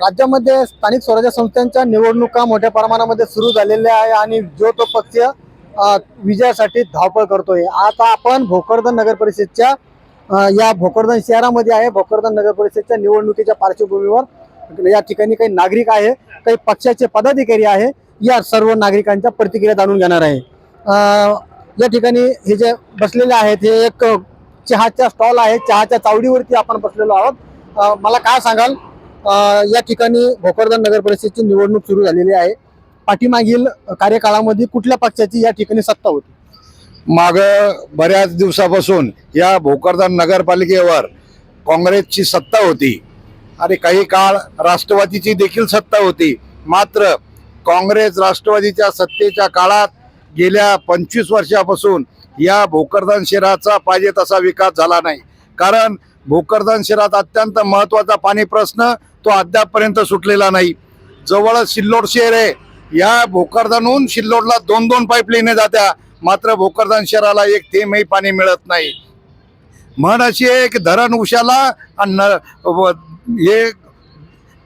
राज्यामध्ये स्थानिक स्वराज्य संस्थांच्या निवडणुका मोठ्या प्रमाणामध्ये सुरू झालेल्या आहे आणि जो तो पक्ष विजयासाठी धावपळ करतोय. आता आपण भोकरदन नगर परिषदच्या या भोकरदन शहरामध्ये आहे. भोकरदन नगर परिषदच्या निवडणुकीच्या पार्श्वभूमीवर या ठिकाणी काही नागरिक आहे काही पक्षाचे पदाधिकारी आहे या सर्व नागरिकांच्या प्रतिक्रिया जाणून घेणार आहे. या ठिकाणी हे जे बसलेले आहेत हे एक चहाचा स्टॉल आहे. चहाच्या चावडीवरती आपण बसलेलो आहोत. मला काय सांगाल? या ठिकाणी भोकरदन नगर परिषदेची निवडणूक सुरू झालेली आहे. पाठीमागील कार्यकाळामध्ये कुठल्या पक्षाची या ठिकाणी सत्ता होती? माग बऱ्याच दिवसापासून या भोकरदान नगरपालिकेवर काँग्रेसची सत्ता होती. आणि काही काळ राष्ट्रवादीची देखील सत्ता होती. मात्र काँग्रेस राष्ट्रवादीच्या सत्तेच्या काळात गेल्या पंचवीस वर्षापासून या भोकरदान शहराचा पाहिजे तसा विकास झाला नाही. कारण भोकरदान शहरात अत्यंत महत्त्वाचा पाणी प्रश्न तो अद्यापपर्यंत सुटलेला नाही. जवळच सिल्लोड शहर आहे. या भोकरदानहून सिल्लोडला दोन दोन पाईपलाईन जात्या. मात्र भोकरदान शहराला एक थेंबही पाणी मिळत नाही. म्हण अशी आहे की धरण उशाला आणि न- हे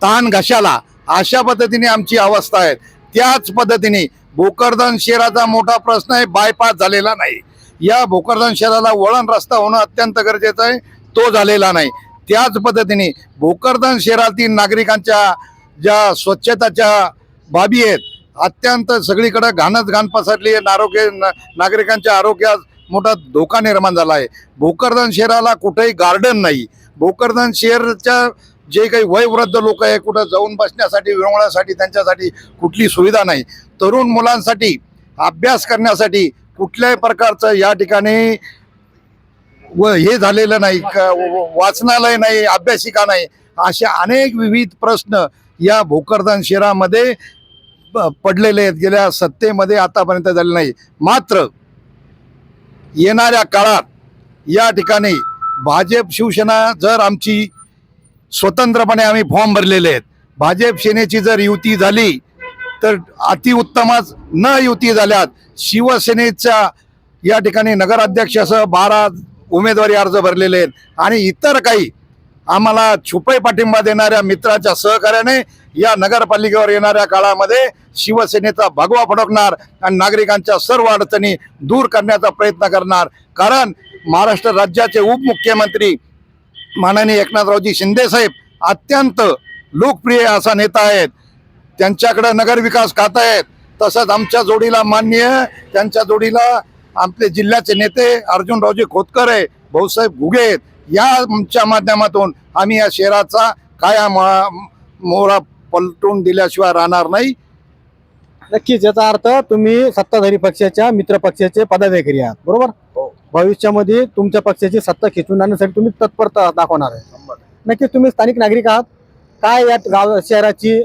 तहान घशाला अशा पद्धतीने आमची अवस्था आहे. त्याच पद्धतीने भोकरदान शहराचा मोठा प्रश्न आहे बायपास झालेला नाही. या भोकरदान शहराला वळण रस्ता होणं अत्यंत गरजेचं आहे. तो झालेला नाही. त्याच पद्धतीने भोकरदन शहरातील नागरिकांच्या ज्या स्वच्छताच्या बाबी आहेत अत्यंत सगळीकडे घाणच घाण पसरली आहे. आरोग्य न- नागरिकांच्या आरोग्यास मोठा धोका निर्माण झाला आहे. भोकरदन शहराला कुठेही गार्डन नाही. भोकरदन शहरच्या जे काही वयवृद्ध लोक आहे कुठं जाऊन बसण्यासाठी विरवण्यासाठी त्यांच्यासाठी कुठली सुविधा नाही. तरुण मुलांसाठी अभ्यास करण्यासाठी कुठल्याही प्रकारचं या ठिकाणी व हे झालेलं नाही क- व- वाचनालय नाही अभ्यासिका नाही असे अनेक विविध प्रश्न या भोकरदान शहरामध्ये प- पडलेले आहेत. गेल्या सत्तेमध्ये आतापर्यंत झाले नाही. मात्र येणाऱ्या काळात या ठिकाणी भाजप शिवसेना जर आमची स्वतंत्रपणे आम्ही फॉर्म भरलेले आहेत. भाजप सेनेची जर युती झाली तर अतिउत्तमच न युती झाल्यात शिवसेनेच्या या ठिकाणी नगराध्यक्षासह बारा उमेदवारी अर्ज भरलेले आहेत. आणि इतर काही आम्हाला छुपे पाठिंबा देणाऱ्या मित्राच्या सहकार्याने या नगरपालिकेवर येणाऱ्या काळामध्ये शिवसेनेचा भगवा फडकणार आणि नागरिकांच्या सर्व अडचणी दूर करण्याचा प्रयत्न करणार. कारण महाराष्ट्र राज्याचे उपमुख्यमंत्री माननीय एकनाथरावजी शिंदेसाहेब अत्यंत लोकप्रिय असा नेता आहेत. त्यांच्याकडे नगरविकास खात आहेत. तसंच आमच्या जोडीला मान्य त्यांच्या जोडीला आपले जिल्ह्याचे नेते अर्जुनरावजी खोतकर आहे भाऊसाहेब घुगे आहेत या आमच्या माध्यमातून आम्ही या शहराचा काया मोहरा पलटून दिल्याशिवाय राहणार नाही. नक्कीच याचा अर्थ तुम्ही सत्ताधारी पक्षाच्या मित्र पक्षाचे पदाधिकारी आहात बरोबर? भविष्यामध्ये तुमच्या पक्षाची सत्ता खेचून आणण्यासाठी तुम्ही तत्परता दाखवणार आहे. नक्कीच तुम्ही स्थानिक नागरिक आहात. काय या गाव शहराची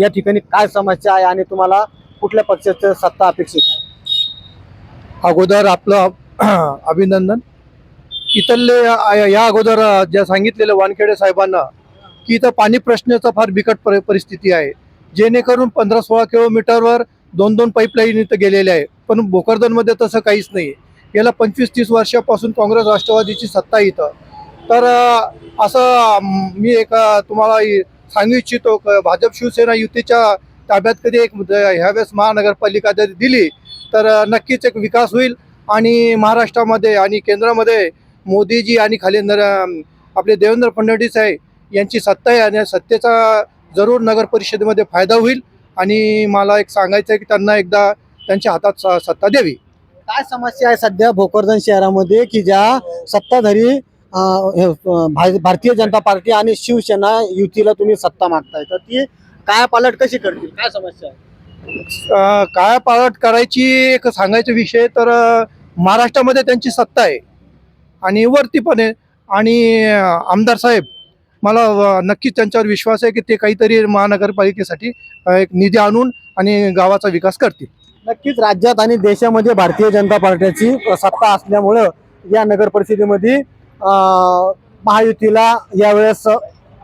या ठिकाणी काय समस्या आहे आणि तुम्हाला कुठल्या पक्षाचं सत्ता अपेक्षित आहे? अगोदर आपलं अभिनंदन. इथले या अगोदर ज्या सांगितलेलं वानखेडे साहेबांना की इथं पाणी प्रश्नाचा फार बिकट परि- परिस्थिती आहे. जेणेकरून पंधरा सोळा किलोमीटरवर दोन दोन पाईपलाईन इथं गेलेले आहे. पण भोकरदनमध्ये तसं काहीच नाही. गेल्या पंचवीस तीस वर्षापासून काँग्रेस राष्ट्रवादीची सत्ता इथं. तर असं मी एक तुम्हाला सांगू इच्छितो भाजप शिवसेना युतीच्या ताब्यात कधी एक म्हणजे ह्यावेळेस महानगरपालिका जरी दिली तर नक्कीच एक विकास होईल. आणि महाराष्ट्रामध्ये आणि केंद्रामध्ये मोदीजी आणि खाली नर आपले देवेंद्र फडणवीस आहे यांची सत्ता आहे आणि सत्तेचा जरूर नगर परिषदेमध्ये फायदा होईल. आणि मला एक सांगायचं आहे की त्यांना एकदा त्यांच्या हातात स- सत्ता द्यावी. काय समस्या आहे सध्या भोकरदन शहरामध्ये की ज्या सत्ताधारी भा- भारतीय जनता पार्टी आणि शिवसेना युतीला तुम्ही सत्ता मागताय? तर ती काय पालट कशी करतील? काय समस्या आहे? काय पाळट करायची एक सांगायचा विषय तर अ, महाराष्ट्रामध्ये त्यांची सत्ता आहे. आणि वरती पण आहे. आणि अ, आमदार साहेब मला अ, नक्कीच त्यांच्यावर विश्वास आहे की ते काहीतरी महानगरपालिकेसाठी अ, एक निधी आणून आणि गावाचा विकास करतील. नक्कीच राज्यात आणि देशामध्ये भारतीय जनता पार्टीची सत्ता असल्यामुळं या नगर परिषदेमध्ये अं, महायुतीला यावेळेस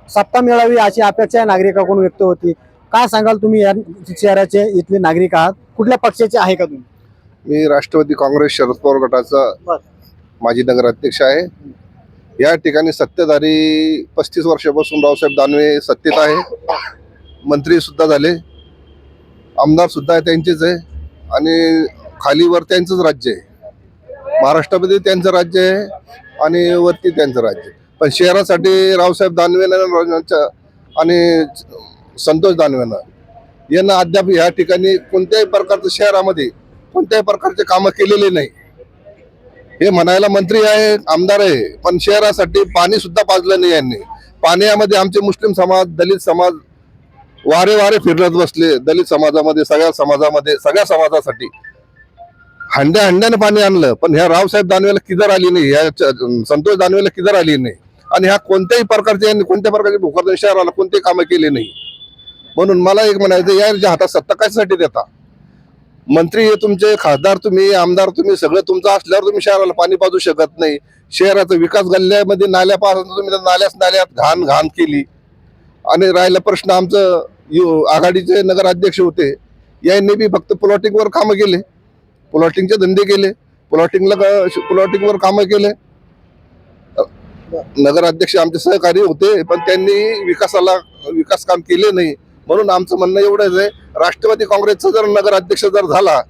सत्ता मिळावी अशी अपेक्षा या नागरिकाकडून व्यक्त होती. काय सांगाल तुम्ही या शहराचे इथले नागरिक आहात? कुठल्या पक्षाचे आहे का तुम्ही? मी राष्ट्रवादी काँग्रेस शरद पवार गटाचा. माजी नगराध्यक्ष आहे. या ठिकाणी सत्तेधारी पस्तीस वर्षापासून रावसाहेब दानवे सत्तेत आहे. मंत्री सुद्धा झाले. आमदार सुद्धा त्यांचेच आहे. आणि खालीवर त्यांचंच राज्य आहे. महाराष्ट्रामध्ये त्यांचं राज्य आहे आणि वरती त्यांचं राज्य आहे. पण शहरासाठी रावसाहेब दानवेनं आणि संतोष दानवेनं यांना अद्याप या ठिकाणी कोणत्याही प्रकारचं शहरामध्ये कोणत्याही प्रकारचे कामं केलेले नाही. हे म्हणायला मंत्री आहे आमदार आहे पण शहरासाठी पाणी सुद्धा पाजलं नाही यांनी. पाण्यामध्ये आमचे मुस्लिम समाज दलित समाज वारे वारे फिरत बसले. दलित समाजामध्ये सगळ्या समाजामध्ये सगळ्या समाजासाठी. हंड्या हंड्याने पाणी आणलं पण ह्या रावसाहेब दानवेला किदर आली नाही? ह्या संतोष दानवेला किदर आली नाही? आणि ह्या कोणत्याही प्रकारचे यांनी कोणत्या प्रकारचे भोकरदन शहराला कोणते कामं केले नाही. म्हणून मला एक म्हणायचं या हातात सत्ता कशासाठी देता? मंत्री हे तुमचे खासदार तुम्ही आमदार तुम्ही सगळं तुमचं असल्यावर तुम्ही शहराला पाणी पाजू शकत नाही. शहराचा विकास गल्ल्यामध्ये नाल्यापासून तुम्ही नाल्यास नाल्यात घाण घाण केली. आणि राहिला प्रश्न आमचं यु- आघाडीचे नगराध्यक्ष होते. यांनी बी फक्त प्लॉटिंगवर कामं केले. प्लॉटिंगचे धंदे केले. प्लॉटिंगला प्लॉटिंगवर कामं केले. नगराध्यक्ष आमचे सहकारी होते पण त्यांनी विकासाला विकास काम केले नाही. म्हणून आमचं म्हणणं एवढंच आहे राष्ट्रवादी काँग्रेसचा जर नगराध्यक्ष जर झाला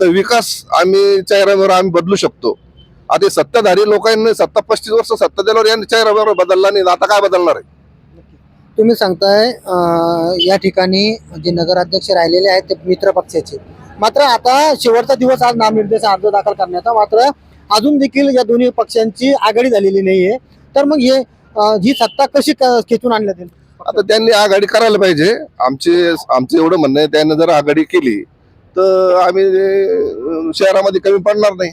तर विकास आम्ही चेहऱ्यावर आम्ही बदलू शकतो. आता सत्ताधारी लोकांनी सत्ता पस्तीस वर्ष सत्ता दिल्यावर यांनी चेहऱ्यावर बदलला नाही आता काय बदलणार आहे? तुम्ही सांगताय या ठिकाणी जे नगराध्यक्ष राहिलेले आहेत ते मित्र पक्षाचे. मात्र आता शेवटचा दिवस आज नामनिर्देश अर्ज दाखल करण्याचा मात्र अजून देखील या दोन्ही पक्षांची आघाडी झालेली नाहीये. तर मग हे ही सत्ता कशी खेचून आणल्या आता त्यांनी आघाडी करायला पाहिजे. आमचे आमचं एवढं म्हणणं आहे त्यांनी जर आघाडी केली तर आम्ही शहरामध्ये कमी पडणार नाही.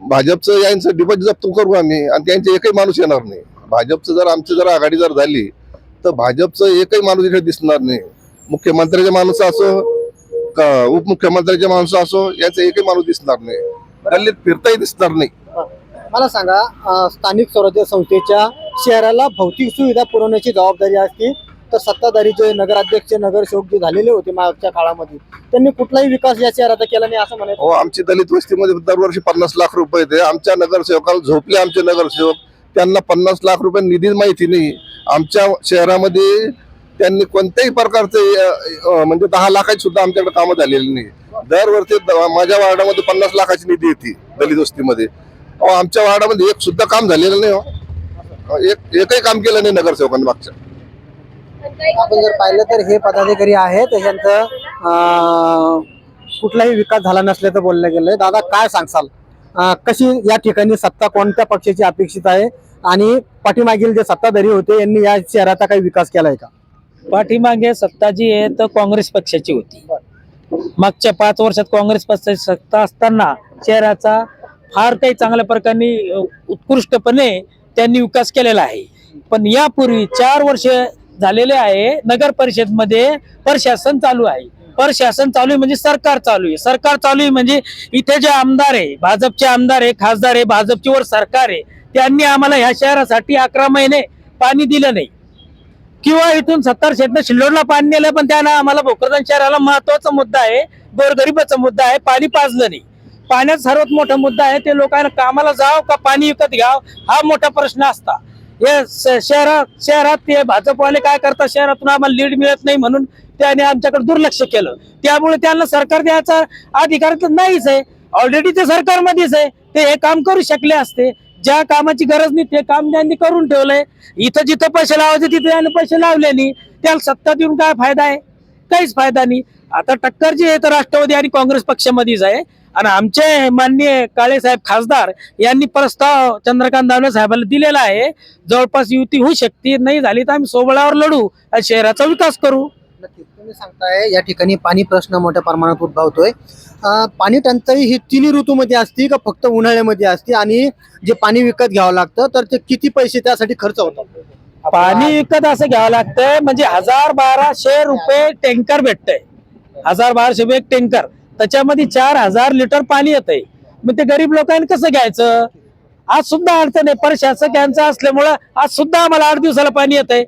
भाजपचं यांचं डिपॉझिट जप्त करू आम्ही आणि त्यांचे एकही माणूस येणार नाही. भाजपचं जर आमची जर आघाडी जर झाली तर भाजपचं एकही माणूस इकडे दिसणार नाही. मुख्यमंत्र्याचे माणूस असो का उपमुख्यमंत्र्याचे माणूस असो याचं एकही माणूस दिसणार नाही. गल्लीत फिरताही दिसणार नाही. मला सांगा स्थानिक स्वराज्य संस्थेच्या शहराला भौतिक सुविधा पुरवण्याची जबाबदारी असते तर सत्ताधारी जे नगराध्यक्ष नगरसेवक जे झालेले होते मागच्या काळामध्ये त्यांनी कुठलाही विकास या शहराचा केला नाही असं म्हणायचं? हो आमची दलित वस्तीमध्ये दरवर्षी पन्नास लाख रुपये येते. आमच्या नगरसेवकाला झोपले आमचे नगरसेवक. त्यांना पन्नास लाख रुपये निधी माहिती नाही. आमच्या शहरामध्ये त्यांनी कोणत्याही प्रकारचे म्हणजे दहा लाखाची सुद्धा आमच्याकडे कामं झालेली नाही. दरवर्षी द- माझ्या वार्डामध्ये पन्नास लाखाची निधी येते दलित वस्तीमध्ये. आमच्या वार्डामध्ये एक सुद्धा काम झालेलं नाही हो एक एकही काम केलं नाही नगरसेवकांनी मागच्या. आपण जर पाहिलं तर हे पदाधिकारी आहेत यांचं कुठलाही विकास झाला नसल्याचं बोललं गेलंय. दादा काय सांगसाल अं, कशी या ठिकाणी सत्ता कोणत्या पक्षाची अपेक्षित आहे? आणि पाठीमागील जे सत्ताधारी होते यांनी या शहराचा काही विकास केलाय का? पाठीमागे सत्ता जी आहे तर काँग्रेस पक्षाची होती. मागच्या पाच वर्षात काँग्रेस पक्षाची सत्ता असताना शहराचा फार काही चांगल्या प्रकारे उत्कृष्टपणे त्यांनी विकास केलेला आहे. पण यापूर्वी चार वर्ष झालेले आहे नगर परिषदमध्ये प्रशासन चालू आहे. प्रशासन चालू आहे म्हणजे सरकार चालू आहे. सरकार चालू आहे म्हणजे इथे जे आमदार आहे भाजपचे आमदार आहे खासदार आहे भाजपची वर सरकार आहे त्यांनी आम्हाला ह्या शहरासाठी अकरा महिने पाणी दिलं नाही. किंवा इथून सत्तर शेतनं शिल्लोडला पाणी नेलं पण त्यांना आम्हाला भोकरदन शहराला महत्त्वाचा मुद्दा आहे गोरगरिबाचा मुद्दा आहे पाणी पाजलं नाही. पाण्याचा सर्वात मोठा मुद्दा आहे ते लोकांना कामाला जाव का पाणी विकत घ्याव हा मोठा प्रश्न असता. हे शहरात शहरात ते भाजपवाले काय करतात शहरातून आम्हाला लीड मिळत नाही म्हणून त्याने आमच्याकडे दुर्लक्ष केलं. त्यामुळे त्यांना सरकार द्यायचा अधिकार तर नाहीच आहे. ऑलरेडी ते सरकारमध्येच आहे. ते हे काम करू शकले असते. ज्या कामाची गरज नाही ते काम त्यांनी करून ठेवलंय. इथं जिथं पैसे लावायचे तिथे त्यांनी पैसे लावले नाही. त्याला सत्ता देऊन काय फायदा आहे? काहीच फायदा नाही. आता टक्कर जी आहे तर राष्ट्रवादी आणि काँग्रेस पक्षामध्येच आहे. आणि आमचे माननीय काळे साहेब खासदार यांनी प्रस्ताव चंद्रकांत दानवे साहेबांना दिलेला आहे. जवळपास युती होऊ शकते नाही झाली तर आम्ही सोबळावर लढू आणि शहराचा विकास करू. नक्कीच तुम्ही सांगताय या ठिकाणी पाणी प्रश्न मोठ्या प्रमाणात उद्भवतोय. पाणी टंचाई ही तिन्ही ऋतूमध्ये असते का फक्त उन्हाळ्यामध्ये असते? आणि जे पाणी विकत घ्यावं लागतं तर ते किती पैसे त्यासाठी खर्च होतात? पाणी विकत असं घ्यावं लागतंय म्हणजे हजार बाराशे रुपये टँकर भेटतंय. हजार बाराशे रुपये टँकर. त्याच्यामध्ये चार हजार लिटर पाणी येतंय. मग ते गरीब लोकांनी कसं घ्यायचं? आज सुद्धा अडचण आहे. प्रशासक यांचं असल्यामुळं आज सुद्धा आम्हाला आठ दिवसाला पाणी येतंय.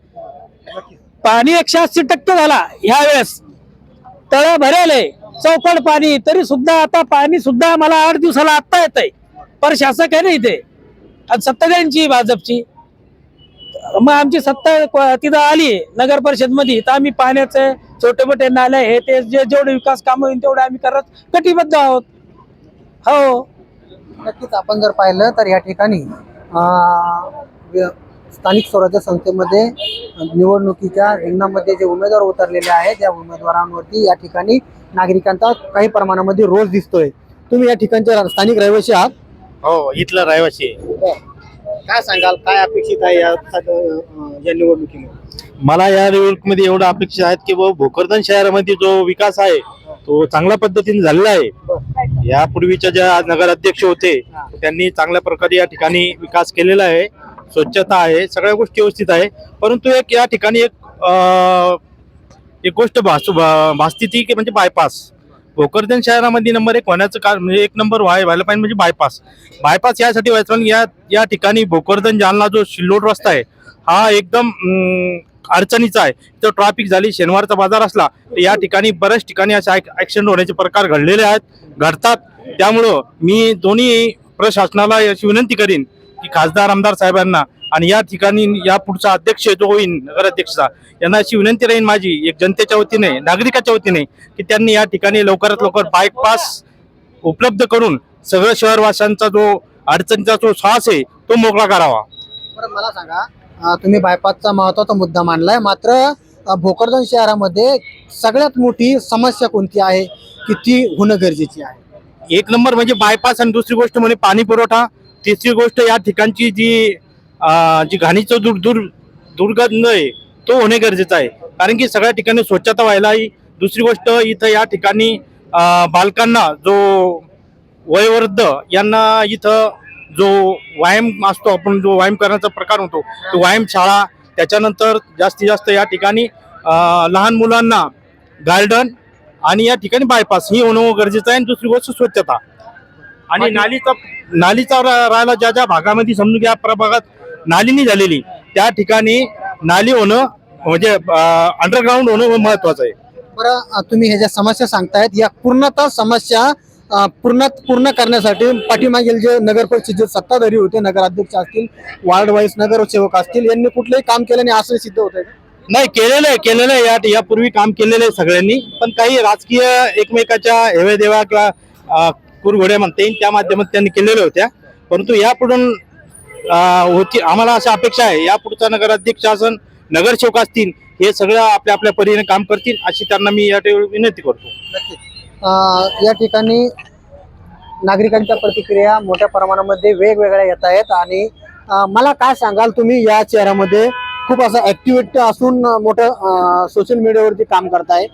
पाणी एकशे ऐंशी टक्के झाला ह्या वेळेस तळ भरेल आहे चौकड पाणी तरी सुद्धा आता पाणी सुद्धा आम्हाला आठ दिवसाला आत्ता येत आहे प्रशासक आहे ना इथे? आणि सत्ता भाजपची. मग आमची सत्ता क- तिथं आली नगर परिषदमध्ये तर आम्ही पाण्याचे छोटे मोठे नाले हे ते जे जेवढे विकास कामं होईल तेवढे आम्ही करत कटिबद्ध आहोत. हो. नक्कीच आपण जर पाहिलं तर या ठिकाणी स्थानिक स्वराज्य संस्थेमध्ये निवडणुकीच्या रिंगणामध्ये जे उमेदवार उतरलेले आहेत त्या उमेदवारांवरती या ठिकाणी नागरिकांचा काही प्रमाणामध्ये रोष दिसतोय. तुम्ही या ठिकाणचे स्थानिक रहिवासी आहात? हो इथलं रहिवासी. काय सांगाल? काय अपेक्षित आहे या निवडणुकीमध्ये मला या निवडणुकीमध्ये एवढं अपेक्षित आहेत की भोकरदन शहरामध्ये जो विकास आहे तो चांगल्या पद्धतीने झालेला आहे. यापूर्वीच्या ज्या नगराध्यक्ष होते त्यांनी चांगल्या प्रकारे या ठिकाणी विकास केलेला आहे. स्वच्छता आहे सगळ्या गोष्टी व्यवस्थित आहे. परंतु एक या ठिकाणी एक एक गोष्ट भासू भासती ती की म्हणजे बायपास भोकरदन शहरामध्ये नंबर एक होण्याचं कारण म्हणजे एक नंबर व्हाय व्हायला पाहिजे म्हणजे बायपास बायपास यासाठी व्हायचं कारण या या ठिकाणी भोकरदन जालना जो शिल्लोड रस्ता आहे हा एकदम अडचणीचा आहे. तो ट्रॅफिक झाली शनिवारचा बाजार असला तर या ठिकाणी बऱ्याच ठिकाणी असे ऍक्सिडेंट होण्याचे प्रकार घडलेले आहेत घडतात. त्यामुळं मी दोन्ही प्रशासनाला अशी विनंती करीन की खासदार आमदार साहेबांना आणि या ठिकाणी या पुढचा अध्यक्ष जो होईल नगराध्यक्षचा यांना अशी विनंती राहील माझी एक जनतेच्या वतीने नागरिकाच्या वतीने की त्यांनी या ठिकाणी लवकरात लवकर बाईक पास उपलब्ध करून सगळं शहरवासियांचा जो अडचणीचा जो श्वास आहे तो मोकळा करावा. बरं मला सांगा तुम्ही बायपासचा महत्त्वाचा मुद्दा मांडलाय. मात्र भोकरदन शहरामध्ये सगळ्यात मोठी समस्या कोणती आहे की ती होणं गरजेची आहे? एक नंबर म्हणजे बायपास आणि दुसरी गोष्ट म्हणजे पाणी पुरवठा तिसरी गोष्ट या ठिकाणची जी जी घाणीचं दूर दूर दुर्गंध आहे तो होणे गरजेचं आहे. कारण की सगळ्या ठिकाणी स्वच्छता व्हायला हवी. दुसरी गोष्ट इथं या ठिकाणी बालकांना जो वयोवृद्ध यांना इथं जो व्यायाम असतो आपण जो व्यायाम करण्याचा प्रकार होतो तो व्यायाम शाळा त्याच्यानंतर जास्तीत जास्त या ठिकाणी लहान मुलांना गार्डन आणि या ठिकाणी बायपास ही होणं गरजेचं आहे. आणि दुसरी गोष्ट स्वच्छता. आणि नालीचा नालीचा रा- राहिला ज्या ज्या भागामध्ये समजून घ्या प्रभागात नाली नाही झालेली. त्या ठिकाणी नाली होणं म्हणजे अंडरग्राऊंड होणं महत्वाचं आहे. बरं तुम्ही ह्या ज्या समस्या सांगतायत या पूर्णतः समस्या पूर्ण पूर्ण करण्यासाठी पाठीमागील जे नगर परिषदेचे सत्ताधारी होते नगराध्यक्ष असतील वार्ड वाईज नगरसेवक असतील यांनी कुठलंही काम केलं नाही असं सिद्ध होत आहे नाही केलेलं आहे केलेलं आहे. या यापूर्वी काम केलेलं आहे सगळ्यांनी. पण काही राजकीय एकमेकाच्या हेवे देवा किंवा कुरघोड्या म्हणता येईल त्या माध्यमात त्यांनी केलेल्या होत्या. परंतु यापुढून होती. आम्हाला अशा अपेक्षा आहे. या पुढचा नगराध्यक्ष शासन नगरसेवक असतील हे सगळं आपल्या आपल्या परीने काम करतील अशी त्यांना मी या ठिकाणी विनंती करतो. या ठिकाणी नागरिकांच्या प्रतिक्रिया मोठ्या प्रमाणामध्ये वेगवेगळ्या येत आहेत आणि मला काय सांगाल तुम्ही या शहरामध्ये खूप असं ऍक्टिव्हिटी असून मोठं सोशल मीडियावरती काम करताय.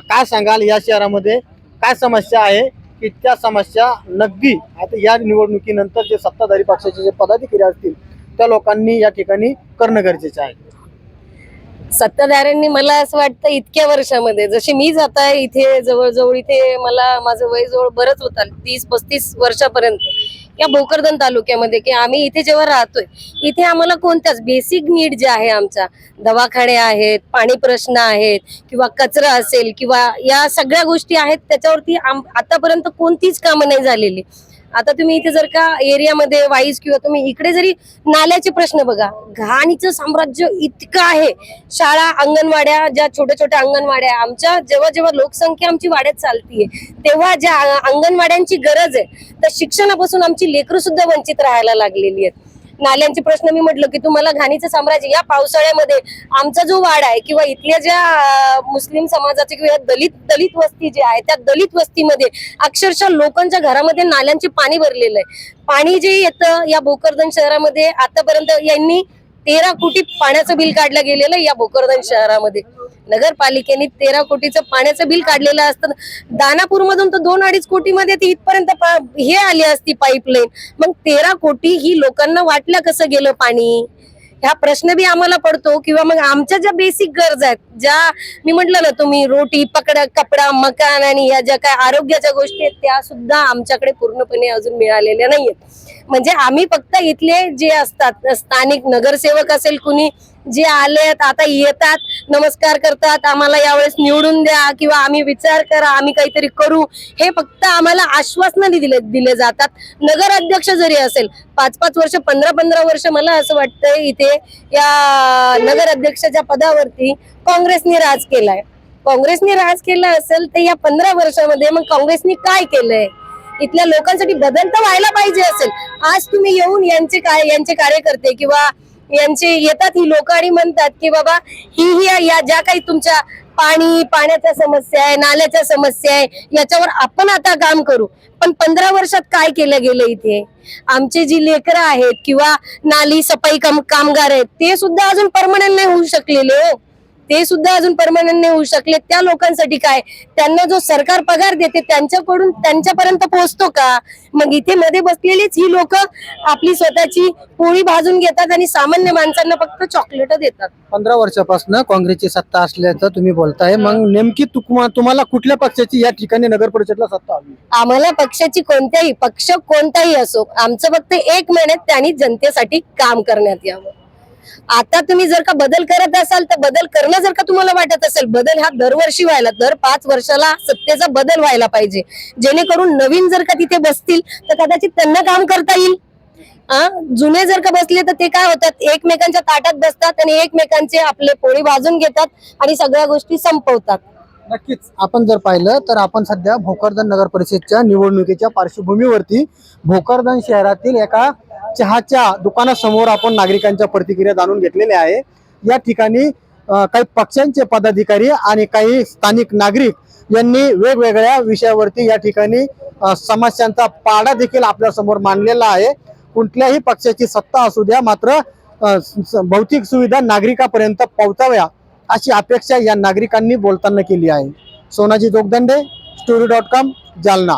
काय सांगाल या शहरामध्ये काय समस्या आहे? की त्या समस्या नगदी आता या निवडणुकीनंतर जे सत्ताधारी पक्षाचे जे पदाधिकारी असतील त्या लोकांनी या ठिकाणी करणं गरजेचं आहे. सत्ताधाऱ्यांनी मला असं वाटतं इतक्या वर्षामध्ये जशी मी जात आहे इथे जवळजवळ इथे मला माझं वय जवळ बरंच होतं तीस पस्तीस वर्षापर्यंत. या भोकरदन तालुक्यामध्ये की आम्ही इथे जेव्हा राहतोय इथे आम्हाला कोणत्याच बेसिक नीड जे आहे आमच्या दवाखाने आहेत पाणी प्रश्न आहेत किंवा कचरा असेल किंवा या सगळ्या गोष्टी आहेत त्याच्यावरती आम आतापर्यंत कोणतीच कामं नाही झालेली. आता तुम्ही इथे जर का एरियामध्ये वाईज किंवा तुम्ही इकडे जरी नाल्याचे प्रश्न बघा घाणीचं साम्राज्य इतकं आहे. शाळा अंगणवाड्या ज्या छोट्या छोट्या अंगणवाड्या आमच्या जेव्हा जेव्हा लोकसंख्या आमची वाढत चालतीये तेव्हा ज्या अंगणवाड्यांची गरज आहे तर शिक्षणापासून आमची लेकरं सुद्धा वंचित राहायला लागलेली आहेत. नाल्यांचे प्रश्न मी म्हटलं की तुम्हाला घाणीचं साम्राज्य या पावसाळ्यामध्ये आमचा जो वाड आहे किंवा इथल्या ज्या मुस्लिम समाजाचे किंवा दलित दलित वस्ती जे आहे त्या दलित वस्तीमध्ये अक्षरशः लोकांच्या घरामध्ये नाल्यांचे पाणी भरलेलं आहे. पाणी जे येतं या भोकरदन शहरामध्ये आतापर्यंत यांनी तेरा कोटी पाण्याचं बिल काढलं गेलेलं या भोकरदन शहरामध्ये. नगरपालिकेने तेरा कोटीचं पाण्याचं बिल काढलेलं असतं. दानापूर मधून तर दोन अडीच कोटी मध्ये ती इथपर्यंत हे आली असती पाईपलाईन मग तेरा कोटी ही लोकांना वाटलं कसं गेलं पाणी? ह्या प्रश्न बी आम्हाला पडतो किंवा मग आमच्या ज्या बेसिक गरजा आहेत ज्या मी म्हटलं ना तुम्ही रोटी पकडा कपडा मकान आणि ह्या ज्या काय आरोग्याच्या गोष्टी आहेत त्या सुद्धा आमच्याकडे पूर्णपणे अजून मिळालेल्या नाहीयेत. म्हणजे आम्ही फक्त इथले जे असतात स्थानिक नगरसेवक असेल कुणी जे आलेत आता येतात नमस्कार करतात आम्हाला यावेळेस निवडून द्या किंवा आम्ही विचार करा आम्ही काहीतरी करू हे फक्त आम्हाला आश्वासनं दिले दिले जातात. नगर अध्यक्ष जरी असेल पाच पाच वर्ष पंधरा पंधरा वर्ष मला असं वाटतंय इथे या नगर अध्यक्षाच्या पदावरती काँग्रेसने राज केलाय. काँग्रेसने राज केला असेल तर या पंधरा वर्षामध्ये मग काँग्रेसने काय केलंय? इथल्या लोकांसाठी बदल तर व्हायला पाहिजे असेल. आज तुम्ही येऊन यांचे काय यांचे कार्यकर्ते किंवा यांचे येतात ही लोक आणि म्हणतात की बाबा ही ही या ज्या काही तुमच्या पाणी पाण्याच्या समस्या आहे नाल्याच्या समस्या आहे याच्यावर आपण आता काम करू. पण पंधरा वर्षात काय केलं गेलं इथे? आमचे जी लेकरं आहेत किंवा नाली सफाई काम कामगार आहेत ते सुद्धा अजून परमनंट नाही होऊ शकलेले हो. ते सुद्धा अजून परमनंट नाही होऊ शकले. त्या लोकांसाठी काय? त्यांना जो सरकार पगार देते त्यांच्याकडून त्यांच्यापर्यंत पोहोचतो का? मग इथे मध्ये बसलेलीच ही लोक आपली स्वतःची पोळी भाजून घेतात आणि सामान्य माणसांना फक्त चॉकलेट देतात. पंधरा वर्षापासून काँग्रेसची सत्ता असल्याचं तुम्ही बोलताय. मग नेमकी तुम्हाला कुठल्या पक्षाची या ठिकाणी नगर परिषदला सत्ता हवी? आम्हाला पक्षाची कोणत्याही पक्ष कोणताही असो आमचं फक्त एक मेहनत त्यांनी जनतेसाठी काम करण्यात यावं. आता तुम्ही जर का बदल करत असाल तर बदल करणं जर का तुम्हाला वाटत असेल बदल हा दरवर्षी व्हायला दर पाच वर्षाला सत्तेचा बदल व्हायला पाहिजे. जेणेकरून नवीन जर का तिथे बसतील तर कदाचित त्यांना काम करता येईल. आ, जुने जर का बसले तर ते काय होतात? एकमेकांच्या ताटात बसतात आणि एकमेकांचे आपले पोळी भाजून घेतात आणि सगळ्या गोष्टी संपवतात. नक्कीच. आपण जर पाहिलं तर आपण सध्या भोकरदन नगर परिषदच्या निवडणुकीच्या पार्श्वभूमीवरती भोकरदन शहरातील एका चहाच्या दुकानासमोर आपण नागरिकांच्या प्रतिक्रिया जाणून घेतलेल्या आहे. या ठिकाणी काही पक्षांचे पदाधिकारी आणि काही स्थानिक नागरिक यांनी वेगवेगळ्या विषयावरती या ठिकाणी समस्यांचा पाडा देखील आपल्यासमोर मांडलेला आहे. कुठल्याही पक्षाची सत्ता असू द्या मात्र स- भौतिक सुविधा नागरिकापर्यंत पोहोचाव्या अशी अपेक्षा या नागरिकांनी बोलताना केली आहे. Sonaji Jogdande story dot com Jalna.